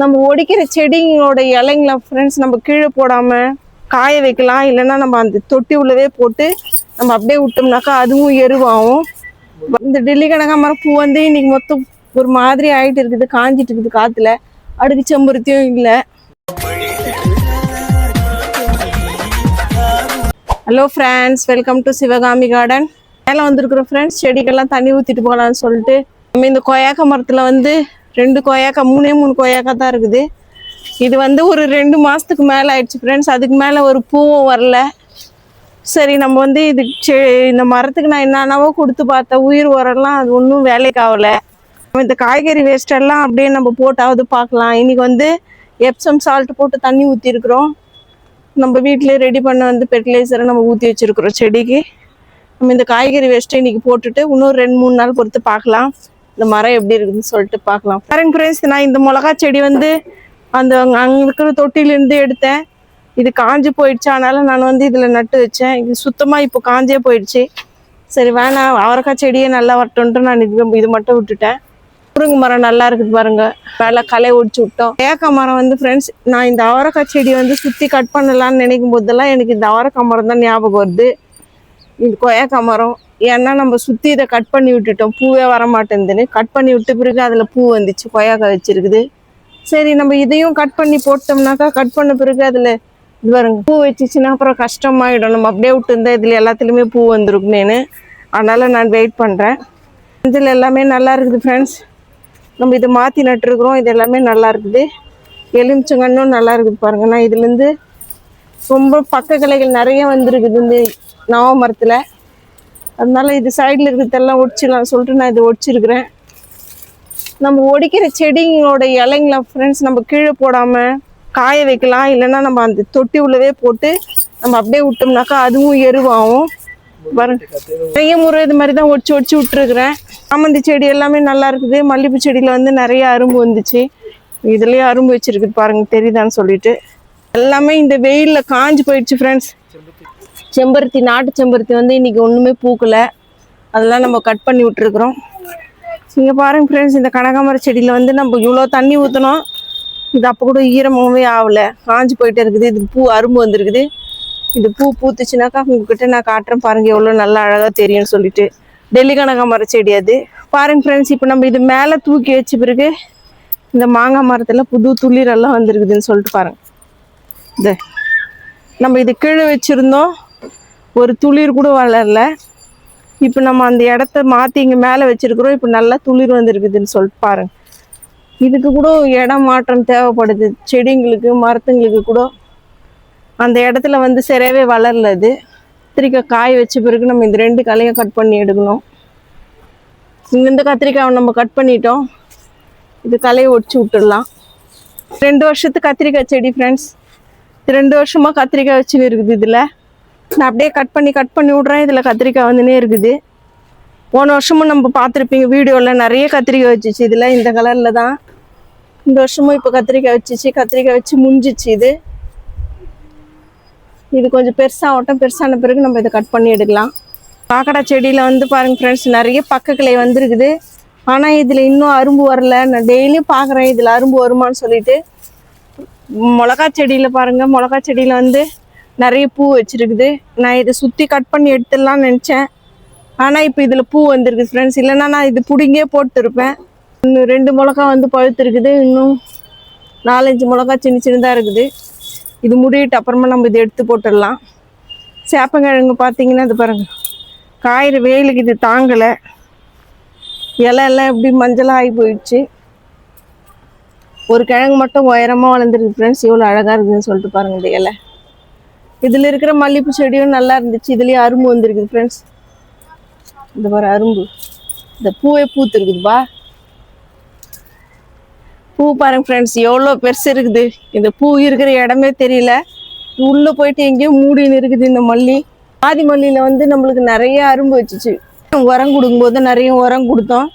நம்ம ஒடிக்கிற செடிங்களோட இலைங்கள ஃப்ரெண்ட்ஸ் நம்ம கீழே போடாமல் காய வைக்கலாம். இல்லைன்னா நம்ம அந்த தொட்டி உள்ளவே போட்டு நம்ம அப்படியே விட்டோம்னாக்கா அதுவும் எருவாகும். இந்த டெல்லி கனகாமரம் பூ வந்து இன்னைக்கு மொத்தம் ஒரு மாதிரி ஆயிட்டு இருக்குது. காஞ்சிட்டு இருக்குது காத்துல. அடுக்கு செம்பருத்தியும் இல்லை. Hello friends welcome to Sivagami garden மேலே வந்திருக்கிற ஃப்ரெண்ட்ஸ் செடிக்கெல்லாம் தண்ணி ஊற்றிட்டு போகலான்னு சொல்லிட்டு நம்ம இந்த கொய்யாக்கா மரத்தில் வந்து ரெண்டு கொய்யாக்கா மூணே மூணு கொய்யாக்கா தான் இருக்குது. இது வந்து ஒரு ரெண்டு மாதத்துக்கு மேலே ஆயிடுச்சு ஃப்ரெண்ட்ஸ் அதுக்கு மேலே ஒரு பூவும் வரல. சரி நம்ம வந்து இது செ இந்த மரத்துக்கு நான் என்னென்னவோ கொடுத்து பார்த்தேன் உயிர் உரம்லாம் அது ஒன்றும் வேலைக்கு ஆகலை. நம்ம இந்த காய்கறி வேஸ்டெல்லாம் அப்படியே நம்ம போட்டாவது பார்க்கலாம். இன்றைக்கி வந்து எப்சம் சால்ட் போட்டு தண்ணி ஊற்றிருக்குறோம் நம்ம வீட்டிலே ரெடி பண்ண வந்து ஃபெர்டிலைசரை நம்ம ஊற்றி வச்சிருக்கிறோம் செடிக்கு. நம்ம இந்த காய்கறி வேஸ்ட்டை இன்றைக்கி போட்டுட்டு இன்னும் ரெண்டு மூணு நாள் பொறுத்து பார்க்கலாம். இந்த மரம் எப்படி இருக்குதுன்னு சொல்லிட்டு பார்க்கலாம். பாருங்க ஃப்ரெண்ட்ஸ் நான் இந்த மிளகா செடி வந்து அந்த அங்கே இருக்கிற தொட்டிலேருந்து எடுத்தேன். இது காஞ்சி போயிடுச்சு. அதனால நான் வந்து இதில் நட்டு வச்சேன். இது சுத்தமாக இப்போ காஞ்சே போயிடுச்சு. சரி வேணாம் அவரைக்காய் செடியே நல்லா வரட்டும்ட்டு நான் இது இது மட்டும் விட்டுட்டேன். முருங்கை மரம் நல்லா இருக்குது பாருங்க. வேலை களை ஒடிச்சு விட்டோம். ஏக்காய் மரம் வந்து ஃப்ரெண்ட்ஸ் நான் இந்த அவரைக்காய் செடி வந்து சுற்றி கட் பண்ணலான்னு நினைக்கும் போதெல்லாம் எனக்கு இந்த அவரைக்காய் மரம் தான் ஞாபகம் வருது. இது கொய்யாக்காய் மரம். ஏன்னா நம்ம சுற்றி இதை கட் பண்ணி விட்டுட்டோம். பூவே வர மாட்டேங்குதுன்னு கட் பண்ணி விட்ட பிறகு அதில் பூ வந்துச்சு. கொய்யாக்காய் வச்சிருக்குது. சரி நம்ம இதையும் கட் பண்ணி போட்டோம்னாக்கா கட் பண்ண பிறகு அதில் இது வருங்க பூ வச்சிச்சுன்னா அப்புறம் கஷ்டமாயிடும். நம்ம அப்படியே விட்டுருந்தா இதில் எல்லாத்துலேயுமே பூ வந்துருக்குமேனு அதனால் நான் வெயிட் பண்ணுறேன் இதில் எல்லாமே நல்லா இருக்குது ஃப்ரெண்ட்ஸ் நம்ம இதை மாற்றி நட்டுருக்குறோம். இது எல்லாமே நல்லா இருக்குது. எலுமிச்சங்கன்னும் நல்லா இருக்குது பாருங்க. நான் இதுலேருந்து ரொம்ப பக்க கிளைகள் நிறைய வந்திருக்குது இந்த நவ மரத்தில். அதனால் இது சைடில் இருக்கிறதெல்லாம் ஒடிச்சிடலாம் சொல்லிட்டு நான் இதை ஒடிச்சிருக்கிறேன். நம்ம ஒடிக்கிற செடிங்களோட இலைங்கள ஃப்ரெண்ட்ஸ் நம்ம கீழே போடாமல் காய வைக்கலாம். இல்லைன்னா நம்ம அந்த தொட்டி உள்ளவே போட்டு நம்ம அப்படியே விட்டோம்னாக்கா அதுவும் எருவாகும். பாருங்க நிறைய முறை இது மாதிரி தான் ஒடிச்சு ஒடிச்சு விட்டுருக்குறேன். சாமந்தி செடி எல்லாமே நல்லா இருக்குது. மல்லிகைப்பூ செடியில் வந்து நிறைய அரும்பு வந்துச்சு. இதுலேயே அரும்பு வச்சிருக்குது பாருங்க தெரியுதான்னு சொல்லிட்டு. எல்லாமே இந்த வெயிலில் காஞ்சு போயிடுச்சு ஃப்ரெண்ட்ஸ் செம்பருத்தி நாட்டு செம்பருத்தி வந்து இன்றைக்கி ஒன்றுமே பூக்கலை. அதெல்லாம் நம்ம கட் பண்ணி விட்டுருக்குறோம். இங்கே பாருங்க ஃப்ரெண்ட்ஸ் இந்த கனகாமர செடியில் வந்து நம்ம இவ்வளோ தண்ணி ஊற்றினோம் இது அப்போ கூட ஈரமாகவே ஆகலை காஞ்சி போயிட்டே இருக்குது. இது பூ அரும்பு வந்திருக்குது. இது பூ பூத்துச்சுனாக்கா உங்ககிட்ட நான் காட்டுறேன். பாருங்க எவ்வளோ நல்லா அழகாக தெரியும்னு சொல்லிட்டு. டெல்லி கனகாமர செடி அது. பாருங்க ஃப்ரெண்ட்ஸ் இப்போ நம்ம இது மேலே தூக்கி வச்ச பிறகு இந்த மாங்காய் மரத்தில் புது துளிரெல்லாம் வந்திருக்குதுன்னு சொல்லிட்டு பாருங்க. இந்த நம்ம இது கீழே வச்சுருந்தோம். ஒரு துளிர் கூட வளரல. இப்போ நம்ம அந்த இடத்த மாற்றி இங்கே மேலே வச்சுருக்குறோம். இப்போ நல்லா துளிர் வந்துருக்குதுன்னு சொல்லிட்டு பாருங்கள் இதுக்கு கூட இடம் மாற்றம் தேவைப்படுது. செடிங்களுக்கு மரத்துங்களுக்கு கூட அந்த இடத்துல வந்து சரியாகவே வளரல இது கத்திரிக்காய் காய வச்ச பிறகு நம்ம இந்த ரெண்டு கலையும் கட் பண்ணி எடுக்கணும். இங்கேருந்து இந்த கத்திரிக்காயை நம்ம கட் பண்ணிட்டோம். இது கலையை ஒடிச்சு விட்டுடலாம். ரெண்டு வருஷத்து கத்திரிக்காய் செடி ஃப்ரெண்ட்ஸ் ரெண்டு வருஷமாக கத்திரிக்காய் வச்சுன்னு இருக்குது இதில். நான் அப்படியே கட் பண்ணி கட் பண்ணி விட்றேன். இதில் கத்திரிக்காய் வந்துனே இருக்குது. போன வருஷமும் நம்ம பார்த்துருப்பீங்க வீடியோவில் நிறைய கத்திரிக்காய் வச்சுச்சு. இதில் இந்த கலரில் தான். இந்த வருஷமும் இப்போ கத்திரிக்காய் வச்சுச்சு. கத்திரிக்காய் வச்சு முடிஞ்சிச்சு இது. இது கொஞ்சம் பெருசாகட்டும் பெருசான பிறகு நம்ம இதை கட் பண்ணி எடுக்கலாம். காக்கடா செடியில் வந்து பாருங்கள் ஃப்ரெண்ட்ஸ் நிறைய பக்க கிளை ஆனால் இதில் இன்னும் அரும்பு வரல. நான் டெய்லியும் பார்க்குறேன் இதில் அரும்பு வருமான்னு சொல்லிட்டு. மிளகா செடியில் பாருங்கள் மிளகா செடியில் வந்து நிறைய பூ வச்சிருக்குது. நான் இதை சுற்றி கட் பண்ணி எடுத்துடலாம்னு நினச்சேன். ஆனால் இப்போ இதில் பூ வந்திருக்கு ஃப்ரெண்ட்ஸ் இல்லைன்னா நான் இது பிடிங்கே போட்டுருப்பேன். இன்னும் ரெண்டு மிளகா வந்து பழுத்துருக்குது. இன்னும் நாலஞ்சு மிளகா சின்ன சின்னதாக இருக்குது. இது முடியிட்டு அப்புறமா நம்ம இதை எடுத்து போட்டுடலாம். சேப்பங்கிழங்கு பார்த்தீங்கன்னா இது பாருங்கள் காயிற வெயிலுக்கு இது தாங்கலை. இலை எல்லாம் எப்படி மஞ்சளாக ஆகி போயிடுச்சு. ஒரு கிழங்கு மட்டும் உயரமாக வளர்ந்துருக்கு ஃப்ரெண்ட்ஸ் எவ்வளோ அழகாக இருக்குதுன்னு சொல்லிட்டு பாருங்கள் இந்த இலை. இதில் இருக்கிற மல்லிகைப்பூ செடியும் நல்லா இருந்துச்சு. இதுலேயே அரும்பு வந்துருக்குது ஃப்ரெண்ட்ஸ் இந்த பாரு அரும்பு. இந்த பூவே பூத்துருக்குதுப்பா பூ. பாருங்க ஃப்ரெண்ட்ஸ் எவ்வளோ பெருசு இருக்குது. இந்த பூ இருக்கிற இடமே தெரியல. உள்ளே போயிட்டு எங்கேயோ மூடின்னு இருக்குது இந்த மல்லி. ஆதி மல்லியில் வந்து நம்மளுக்கு நிறைய அரும்பு வச்சுச்சு. உரம் கொடுக்கும்போது நிறைய உரம் கொடுத்தோம்.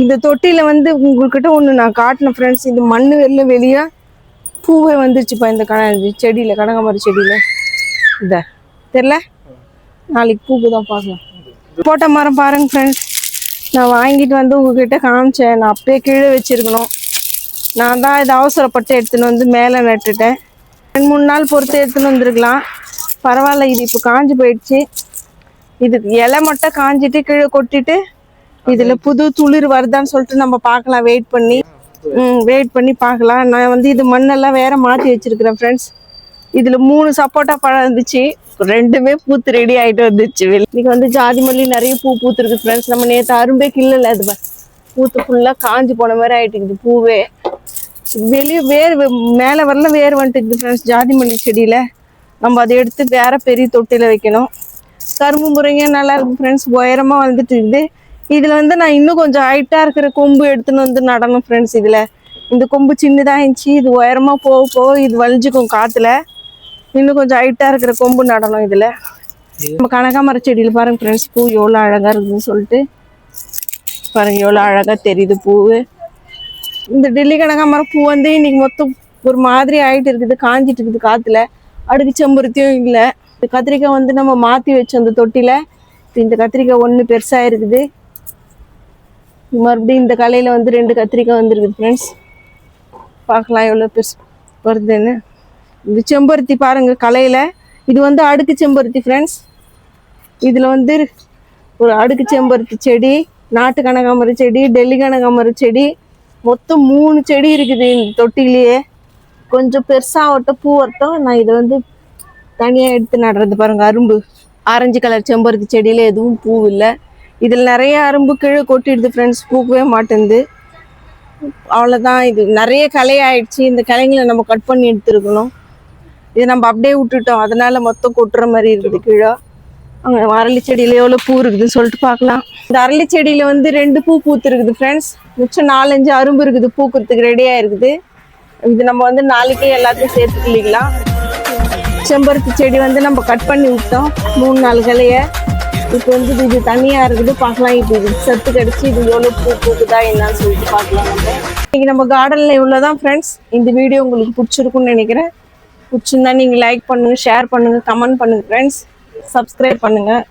இந்த தொட்டியில் வந்து உங்கள்கிட்ட ஒன்று நான் காட்டினேன் ஃப்ரெண்ட்ஸ் இந்த மண் வெளில வெளியே பூவே வந்துருச்சுப்பா இந்த கண செடியில் கனகாமரம் செடியில். இந்த. தெரில? நாளைக்கு பூக்கு தான் பார்க்கலாம். போட்ட மரம் பாருங்க ஃப்ரெண்ட்ஸ் நான் வாங்கிட்டு வந்து உங்ககிட்ட காமிச்சேன். நான் அப்பயே கீழே வச்சுருக்கணும். நான் தான் இதை அவசரப்பட்டு எடுத்துன்னு வந்து மேலே நட்டுட்டேன். ரெண்டு மூணு நாள் பொறுத்து எடுத்துன்னு வந்திருக்கலாம். பரவாயில்ல இது இப்போ காஞ்சி போயிடுச்சு. இதுக்கு இலை மட்டும் காஞ்சிட்டு கீழே கொட்டிட்டு இதில் புது துளிர் வருதான்னு சொல்லிட்டு நம்ம பார்க்கலாம். வெயிட் பண்ணி. ம் வெயிட் பண்ணி பார்க்கலாம். நான் வந்து இது மண்ணெல்லாம் வேற மாற்றி வச்சிருக்கிறேன் ஃப்ரெண்ட்ஸ் இதுல மூணு சப்போட்டா பழம் இருந்துச்சு. ரெண்டுமே பூத்து ரெடி ஆயிட்டு வந்துச்சு. இன்னைக்கு வந்து ஜாதி மல்லி நிறைய பூ பூத்துருக்கு ஃப்ரெண்ட்ஸ் நம்ம நேற்று அரும்பே கிள்ளல அது பூத்து ஃபுல்லாக காஞ்சி போன மாதிரி ஆயிட்டு பூவே. வெளியே வேர் மேலே வரல வேர் வந்துட்டு ஃப்ரெண்ட்ஸ் ஜாதி மல்லி செடியில். நம்ம அதை எடுத்து வேற பெரிய தொட்டியில் வைக்கணும். கரும்பு முறைங்க நல்லா இருக்கு ஃப்ரெண்ட்ஸ் உயரமாக வந்துட்டு இருக்குது இதில் வந்து நான் இன்னும் கொஞ்சம் ஹைட்டாக இருக்கிற கொம்பு எடுத்துன்னு வந்து நடணும் ஃப்ரெண்ட்ஸ் இதில். இந்த கொம்பு சின்னதாக இருந்துச்சு இது உயரமாக போக போக இது வலிஞ்சுக்கும் காற்றுல இன்னும் கொஞ்சம் ஹைட்டாக இருக்கிற கொம்பு நடணும் இதில். நம்ம கனகாமர செடியில் பாருங்கள் ஃப்ரெண்ட்ஸ் பூ எவ்வளோ அழகாக இருக்குதுன்னு சொல்லிட்டு. பாருங்கள் எவ்வளோ அழகாக தெரியுது பூவு. இந்த டெல்லி கனகாமரம் பூ வந்து இன்னைக்கு மொத்தம் ஒரு மாதிரி ஆகிட்டு இருக்குது காஞ்சிட்டு இருக்குது காற்றுல அடுக்கு செம்பருத்தியும் இல்லை. இந்த கத்திரிக்காய் வந்து நம்ம மாற்றி வச்சோம் அந்த தொட்டியில் இந்த கத்திரிக்காய் ஒன்று பெருசாக இருக்குது. மறுபடியும் இந்த கலையில் வந்து ரெண்டு கத்திரிக்காய் வந்துருக்குது ஃப்ரெண்ட்ஸ் பார்க்கலாம் எவ்வளோ பெருசு வருதுன்னு. இந்த செம்பருத்தி பாருங்க கலையில் இது வந்து அடுக்கு செம்பருத்தி ஃப்ரெண்ட்ஸ் இதில் வந்து ஒரு அடுக்கு செம்பருத்தி செடி நாட்டு கனகாமர செடி டெல்லி கனகாமர செடி. மொத்தம் மூணு செடி இருக்குது இந்த தொட்டிலேயே கொஞ்சம் பெருசாகட்டும் பூ வரட்டும் நான் இதை வந்து தனியாக எடுத்து நடுறது பாருங்க அரும்பு. ஆரஞ்சு கலர் செம்பருத்தி செடியில் எதுவும் பூ இல்லை. இதில் நிறைய அரும்பு கீழே கொட்டிடுது ஃப்ரெண்ட்ஸ் பூக்கவே மாட்டேங்குது. அவ்வளோதான் இது நிறைய களை ஆயிடுச்சு இந்த கலைங்களை நம்ம கட் பண்ணி எடுத்துருக்கணும். இதை நம்ம அப்படியே விட்டுட்டோம். அதனால மொத்தம் கொட்டுற மாதிரி இருக்குது கீழே. அங்கே அரளி செடியில் எவ்வளோ பூ இருக்குதுன்னு சொல்லிட்டு பார்க்கலாம். இந்த அரளி செடியில் வந்து ரெண்டு பூ பூத்துருக்குது ஃப்ரெண்ட்ஸ் மிச்சம் நாலஞ்சு அரும்பு இருக்குது. பூக்கிறதுக்கு ரெடியாக இருக்குது இது நம்ம வந்து நாளைக்கே எல்லாத்தையும் சேர்த்து கிள்ளிக்கலாம் செம்பருத்தி செடி வந்து நம்ம கட் பண்ணி விட்டோம். மூணு நாலு கிளையை. இப்போ வந்து இது- தனியாக இருக்குது. பார்க்கலாம். இப்போ இது சத்து கிடச்சி இது எவ்வளோ பூ பூக்குதா என்னன்னு சொல்லிட்டு பார்க்கலாம் நம்ம. இன்னைக்கு நம்ம கார்டனில் இவ்வளோ தான் ஃப்ரெண்ட்ஸ் இந்த வீடியோ உங்களுக்கு பிடிச்சிருக்குன்னு நினைக்கிறேன். பிடிச்சிருந்தா நீங்கள் லைக் பண்ணுங்கள் ஷேர் பண்ணுங்கள் கமெண்ட் பண்ணுங்கள் ஃப்ரெண்ட்ஸ் சப்ஸ்கிரைப் பண்ணுங்கள்